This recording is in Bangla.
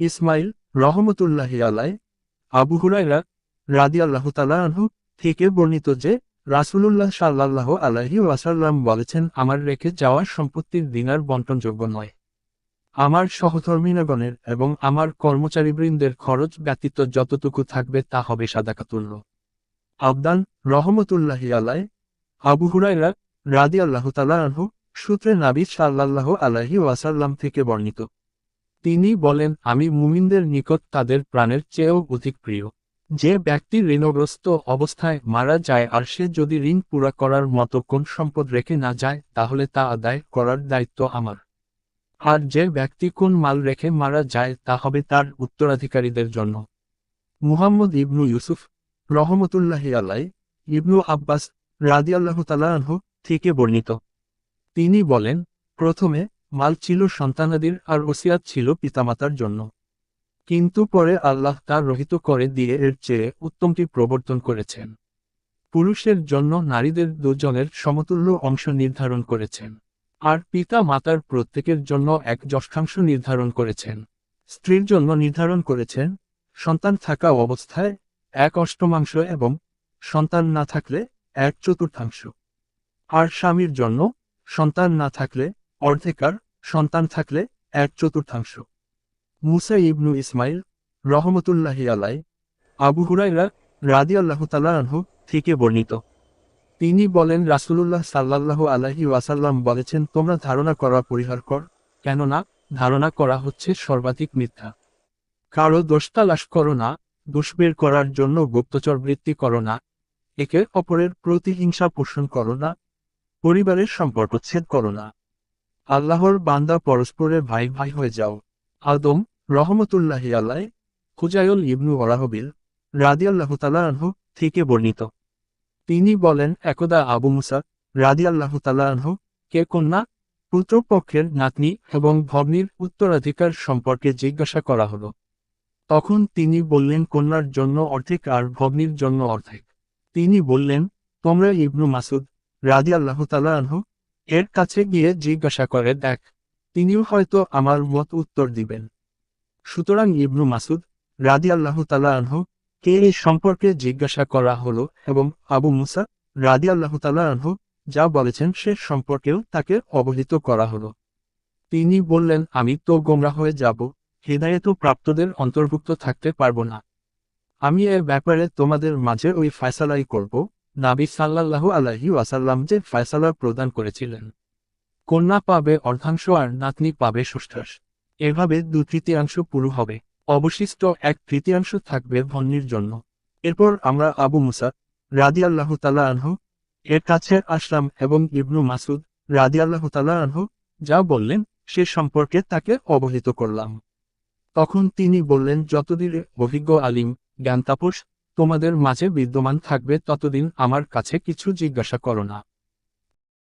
ইসমাইল রহমতুল্লাহি আলাই আবু হুরাইরা রাদি আল্লাহ আনহু থেকে বর্ণিত যে রাসূলুল্লাহ সাল্লাল্লাহু আলাইহি ওয়াসাল্লাম বলেছেন, আমার রেখে যাওয়া সম্পত্তির দিনার বন্টনযোগ্য নয়। আমার সহধর্মিনাগণের এবং আমার কর্মচারীবৃন্দের খরচ ব্যতীত যতটুকু থাকবে তা হবে সাদাকাতুল্য। আবদান রহমতুল্লাহি আলাই আবু হুরাইরা রাদি আল্লাহ আনহু সূত্রে নাবি সাল্লাল্লাহু আলাইহি ওয়াসাল্লাম থেকে বর্ণিত। তিনি বলেন, আমি মুমিনদের নিকট তাদের প্রাণের চেয়েও অধিক প্রিয়। যে ব্যক্তি ঋণগ্রস্ত অবস্থায় মারা যায় আর সে যদি ঋণ পুরা করার মতো কোন সম্পদ রেখে না যায়, তাহলে তা আদায় করার দায়িত্ব আমার। আর যে ব্যক্তি কোন মাল রেখে মারা যায়, তা হবে তার উত্তরাধিকারীদের জন্য। মুহাম্মদ ইবনু ইউসুফ রহমতুল্লাহি আলাই ইবনু আব্বাস রাদিয়াল্লাহু তালাহ থেকে বর্ণিত। তিনি বলেন, প্রথমে মাল ছিল সন্তানাদির আর ওসিয়াত ছিল পিতামাতার জন্য। কিন্তু পরে আল্লাহ তা রহিত করে দিয়ে এর চেয়ে উত্তমটি প্রবর্তন করেছেন। পুরুষের জন্য নারীদের দুজনের সমতুল্য অংশ নির্ধারণ করেছেন। আর পিতা মাতার প্রত্যেকের জন্য এক যষ্ঠাংশ নির্ধারণ করেছেন। স্ত্রীর জন্য নির্ধারণ করেছেন, সন্তান থাকা অবস্থায় এক অষ্টমাংশ এবং সন্তান না থাকলে এক চতুর্থাংশ। আর স্বামীর জন্য সন্তান না থাকলে অর্ধেকার সন্তান থাকলে এক চতুর্থাংশ। মুসা ইবনু ইসমাইল রহমতুল্লাহি আলাই আবু হুরাইরা রাদি আল্লাহ আনহু থেকে বর্ণিত। তিনি বলেন, রাসূলুল্লাহ সাল্লাল্লাহু আলাইহি ওয়াসাল্লাম বলেছেন, তোমরা ধারণা করা পরিহার কর, কেননা ধারণা করা হচ্ছে সর্বাধিক মিথ্যা। কারও দোষ তালাশ করো না, দোষ বের করার জন্য গুপ্তচর বৃত্তি করো না, একে অপরের প্রতিহিংসা পোষণ করো না, পরিবারের সম্পর্ক ছেদ করো না। আল্লাহর বান্দা পরস্পরের ভাই ভাই হয়ে যাও। আদম রহমতুল্লাহি আল্লাহ খুজায়ুল ইবনু ওরাহবিল রাদিয়াল্লাহ থেকে বর্ণিত। তিনি বলেন, একদা আবু মুসা রাদিয়াল্লাহ কে কন্যা? পুত্রপক্ষের নাতনি এবং ভগ্নির উত্তরাধিকার সম্পর্কে জিজ্ঞাসা করা হলো। তখন তিনি বললেন, কন্যার জন্য অর্ধেক আর ভগ্নির জন্য অর্ধেক। তিনি বললেন, তোমরা ইবনু মাসুদ রাদি আল্লাহ তালাহ এর কাছে গিয়ে জিজ্ঞাসা করে, দেখ, তিনিও হয়তো আমার মত উত্তর দিবেন। সুতরাং ইবনু মাসুদ রাদি আল্লাহ তালাহ কে এই সম্পর্কে জিজ্ঞাসা করা হলো এবং আবু মুসা রাদি আল্লাহ তালাহ যা বলেছেন সে সম্পর্কেও তাকে অবহিত করা হলো। তিনি বললেন, আমি তো গোমরা হয়ে যাব হৃদায়ত প্রাপ্তদের অন্তর্ভুক্ত থাকতে পারব না। আমি এ ব্যাপারে তোমাদের মাঝে ওই ফয়সালাই করব নাবি সাল্লাল্লাহু আলাইহি ওয়াসাল্লাম যে ফয়সালা প্রদান করেছিলেন। কন্যা পাবে অর্ধাংশ আর নাতনি পাবে ষষ্ঠাংশ। এভাবে দু তৃতীয়াংশ পুরো হবে। অবশিষ্ট এক তৃতীয়াংশ থাকবে ভন্নির জন্য। এরপর আমরা আবু মুসা রাদি আল্লাহ তালা আনহু, এর কাছে আসলাম এবং ইবনু মাসুদ রাদি আল্লাহ তালা আনহু যা বললেন সে সম্পর্কে তাকে অবহিত করলাম। তখন তিনি বললেন, যতদিন অভিজ্ঞ আলিম জ্ঞান তাপস তোমাদের মাঝে বিদ্যমান থাকবে ততদিন আমার কাছে কিছু জিজ্ঞাসা করো না।